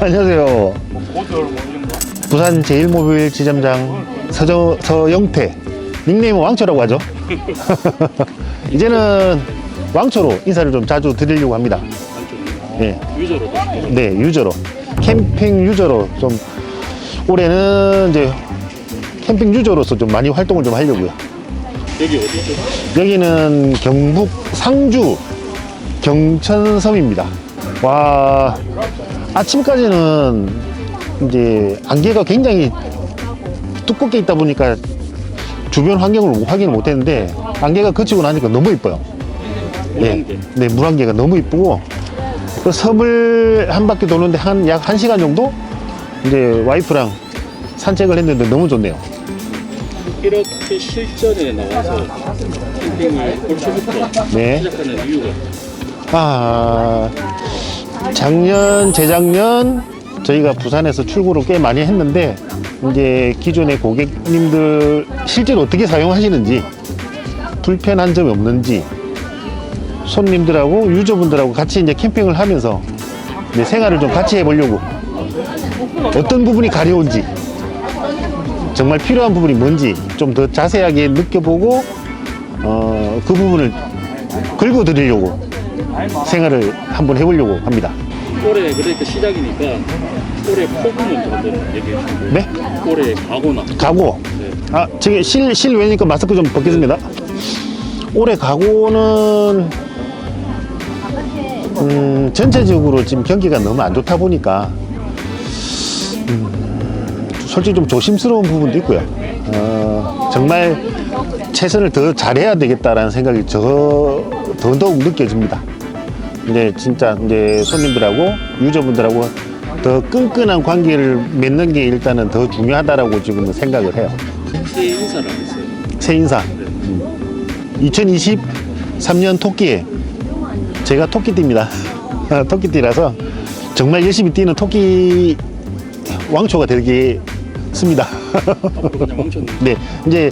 안녕하세요. 부산 제일모빌 지점장 서정, 서영태. 닉네임은 왕초라고 하죠. 이제는 왕초로 인사를 좀 자주 드리려고 합니다. 네. 유저로 네, 유저로. 캠핑 유저로 좀 올해는 이제 캠핑 유저로서 좀 많이 활동을 좀 하려고요. 여기 어디죠? 여기는 경북 상주 경천섬입니다. 와, 아침까지는 이제 안개가 굉장히 두껍게 있다 보니까 주변 환경을 확인을 못 했는데 안개가 그치고 나니까 너무 이뻐요. 물안개. 네, 물안개가 너무 이쁘고 그 섬을 한 바퀴 도는데 한약 한시간 정도 이제 와이프랑 산책을 했는데 너무 좋네요. 이렇게 실전에 나와서 캠핑을 벌써부터 네. 시작하는 이유가 아, 작년, 재작년 저희가 부산에서 출고를 꽤 많이 했는데 이제 기존의 고객님들 실제로 어떻게 사용하시는지 불편한 점이 없는지 손님들하고 유저분들하고 같이 이제 캠핑을 하면서 이제 생활을 좀 같이 해보려고 어떤 부분이 가려운지 정말 필요한 부분이 뭔지 좀 더 자세하게 느껴보고 어, 그 부분을 긁어드리려고 생활을 한번 해보려고 합니다. 올해 그러니까 시작이니까 올해 포부 먼저 한번 얘기해 주시고 네? 올해 가거나 가고. 네. 아, 저기 실, 실외니까 마스크 좀 벗겠습니다. 올해 가고는, 음, 전체적으로 지금 경기가 너무 안 좋다 보니까, 음, 솔직히 좀 조심스러운 부분도 있고요. 어, 정말 최선을 더 잘해야 되겠다라는 생각이 저, 더더욱 느껴집니다. 이제 진짜 이제 손님들하고 유저분들하고 더 끈끈한 관계를 맺는 게 일단은 더 중요하다라고 지금은 생각을 해요. 새 인사를 하겠어요. 새 인사. 2023년 토끼에 제가 토끼띠입니다. 토끼띠라서 정말 열심히 뛰는 토끼 왕초가 되겠습니다. 네, 이제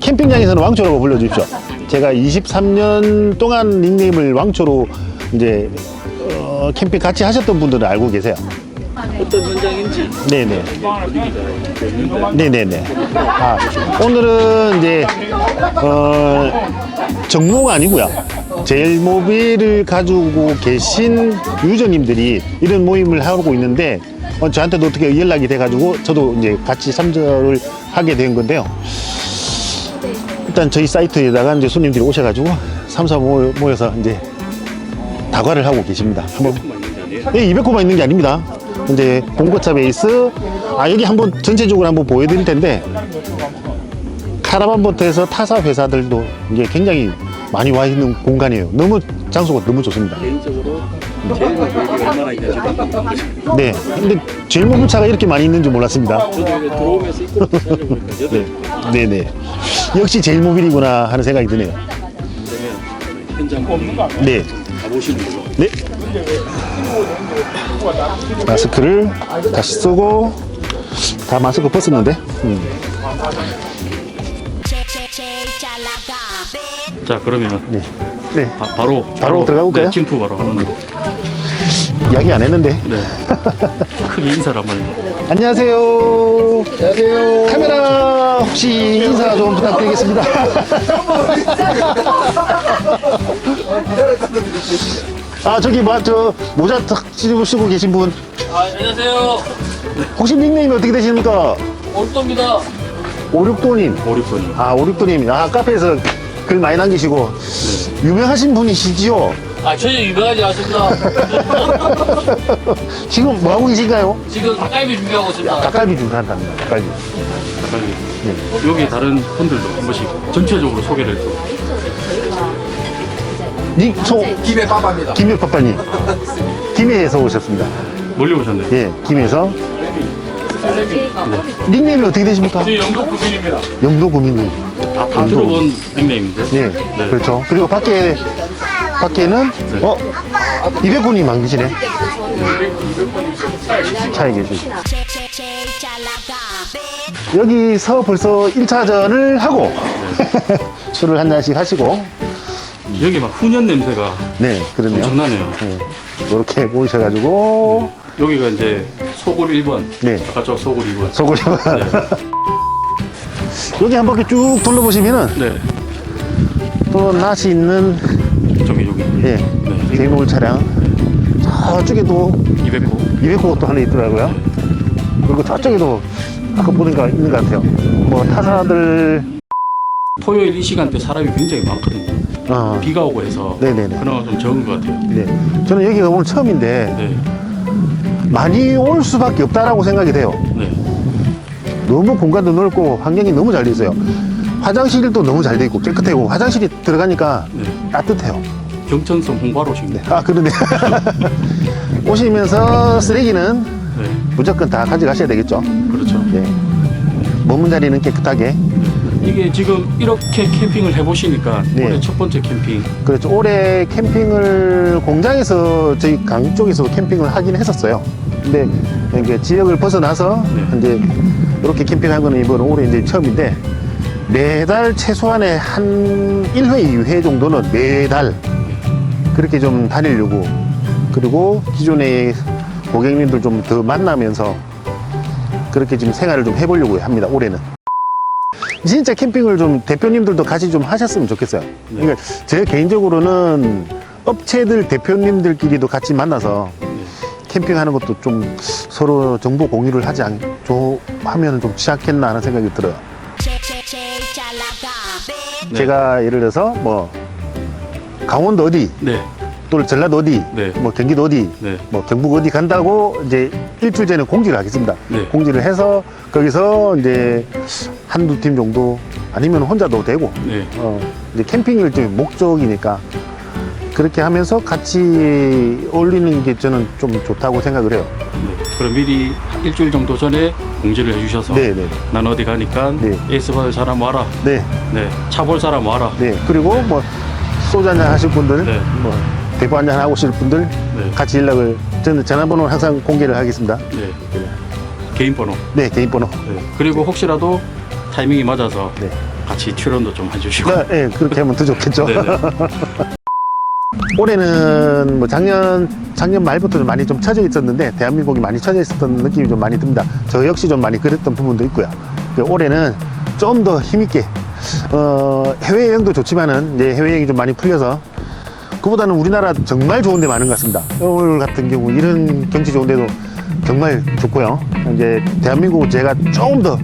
캠핑장에서는 왕초라고 불러주십시오. 제가 23년 동안 닉네임을 왕초로 이제 어, 캠핑 같이 하셨던 분들은 알고 계세요. 어떤 현장인지 네네. 네네네. 아, 오늘은 이제, 어, 정모가 아니고요. 제일 모빌을 가지고 계신 유저님들이 이런 모임을 하고 있는데, 어, 저한테도 어떻게 연락이 돼가지고 저도 이제 같이 참여를 하게 된 건데요. 일단 저희 사이트에다가 이제 손님들이 오셔가지고 3, 4 모여서 이제 다과를 하고 계십니다. 한번 아니에요. 네, 200호만 있는 게 아닙니다. 이제 봉고차 베이스, 아, 여기 한번 전체적으로 한번 보여드릴 텐데, 카라반부터 타사 회사들도 이제 굉장히 많이 와 있는 공간이에요. 너무 장소가 너무 좋습니다. 개인적으로 제일 모빌이 얼마나 있는지 네. 근데 제일 모bil차가 이렇게 많이 있는 줄 몰랐습니다. 저도 여기 들어오면서 입구부터 찾아보니까 네. 여덟 네네. 역시 제일 모빌이구나 하는 생각이 드네요. 그러면 현장 한번 네. 가보시는 걸로 네. 마스크를 다시 쓰고, 다 마스크 벗었는데, 음. 자 그러면 네. 네. 바, 바로 바로 들어가 볼까요? 네, 침투 바로 하는 거. 이야기 안 했는데. 네. 크게 인사를 한번 해요. 안녕하세요. 안녕하세요. 카메라 혹시 인사 좀 부탁드리겠습니다. 아 저기 뭐저 모자 탁 쓰고 계신 분 아, 안녕하세요. 혹시 닉네임이 어떻게 되십니까? 올또입니다. 오륙도님. 오리분이. 아 오륙도님. 아 카페에서 글 많이 남기시고 유명하신 분이시지요? 아, 전혀 유명하지 않습니다. 지금 뭐 하고 계신가요? 지금 닭갈비 준비하고 있습니다. 닭갈비 준비한답니다. 닭갈비. 닭갈비. 여기 다른 분들도 한 번씩 전체적으로 소개를 해줘. 닉, 소, 김해 빠빠입니다. 김해 파빠님. 김해에서 오셨습니다. 멀리 오셨네요. 예, 김해에서. 닉네임이 어떻게 되십니까? 저 영국 구민입니다. 영도 구민님. 아, 다 들어본 닉네임인데. 예, 네. 그렇죠. 그리고 밖에, 밖에는, 어, 200분이 안 계시네. 차에 계시고. 여기서 벌써 1차전을 하고, 술을 한 잔씩 하시고, 여기 막 훈연 냄새가 네, 그러네요. 엄청나네요. 네, 이렇게 모이셔가지고, 여기가 이제 소굴 1번. 네. 아까 저 소굴 2번. 소굴 네. 여기 한 바퀴 쭉 둘러보시면은 네. 또 낯이 있는 저기 여기. 예, 네. 개인몰 차량 저쪽에도 200호. 200호가 또 하나 있더라고요. 그리고 저쪽에도 아까 보니까 있는 것 같아요. 뭐 타사들 토요일 이 시간 대 사람이 굉장히 많거든요. 어, 비가 오고 해서 네네네. 그나마 좀 적은 것 같아요. 네. 저는 여기가 오늘 처음인데 네. 많이 올 수밖에 없다라고 생각이 돼요. 네. 너무 공간도 넓고 환경이 너무 잘 돼 있어요. 화장실도 너무 잘 돼 있고 깨끗하고 화장실이 들어가니까 네. 따뜻해요. 경천성 홍바로 오십니다. 아 그러네. 오시면서 쓰레기는 네. 무조건 다 가져가셔야 되겠죠. 그렇죠. 예. 머문 자리는 깨끗하게. 이게 지금 이렇게 캠핑을 해보시니까 네. 올해 첫 번째 캠핑. 그렇죠. 올해 캠핑을 공장에서 저희 강 쪽에서도 캠핑을 하긴 했었어요. 근데 이게 지역을 벗어나서 네. 이제 이렇게 캠핑한 거는 이번 올해 이제 처음인데 매달 최소한의 한 1회, 2회 정도는 매달 그렇게 좀 다니려고 그리고 기존의 고객님들 좀 더 만나면서 그렇게 지금 생활을 좀 해보려고 합니다. 올해는. 진짜 캠핑을 좀 대표님들도 같이 좀 하셨으면 좋겠어요. 그러니까 제 개인적으로는 업체들 대표님들끼리도 같이 만나서 캠핑하는 것도 좀 서로 정보 공유를 하지 않, 조, 하면 좀 취약했나 하는 생각이 들어요. 네. 제가 예를 들어서 뭐 강원도 어디, 네. 또 전라도 어디, 네. 뭐 경기도 어디, 네. 뭐 경북 어디 간다고 이제 일주일 전에 공지를 하겠습니다. 네. 공지를 해서 거기서 이제 한두 팀 정도 아니면 혼자도 되고 네. 어, 이제 캠핑을 좀 목적이니까 그렇게 하면서 같이 어울리는 게 저는 좀 좋다고 생각을 해요. 네. 그럼 미리 일주일 정도 전에 공지를 해주셔서 네 네. 난 어디 가니까 네. 에이스 받을 사람 와라. 네. 네. 차 볼 사람 와라. 네. 그리고 뭐 소주 한잔 하실 분들, 네. 뭐 대포 한잔 하고 오실 분들 네. 같이 연락을 저는 전화번호는 항상 공개를 하겠습니다. 네. 개인 번호. 네, 개인 번호. 네. 그리고 혹시라도 타이밍이 맞아서 네. 같이 출연도 좀 해주시고. 네, 네, 그렇게 하면 더 좋겠죠. 네네. 올해는 뭐 작년 작년 말부터 좀 많이 좀 처져 있었는데 대한민국이 많이 처져 있었던 느낌이 좀 많이 듭니다. 저 역시 좀 많이 그랬던 부분도 있고요. 그 올해는 좀 더 힘있게 어, 해외 여행도 좋지만은 이제 해외 여행이 좀 많이 풀려서 그보다는 우리나라 정말 좋은 데 많은 것 같습니다. 오늘 같은 경우 이런 경치 좋은 데도 정말 좋고요. 이제 대한민국 제가 조금 더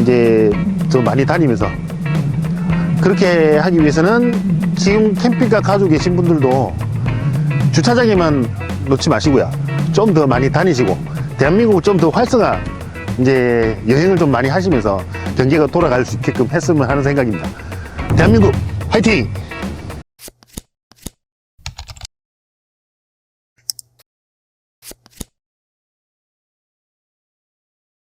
이제 더 많이 다니면서 그렇게 하기 위해서는 지금 캠핑카 가지고 계신 분들도 주차장에만 놓지 마시고요. 좀 더 많이 다니시고 대한민국을 좀 더 활성화 이제 여행을 좀 많이 하시면서 경기가 돌아갈 수 있게끔 했으면 하는 생각입니다. 대한민국 화이팅!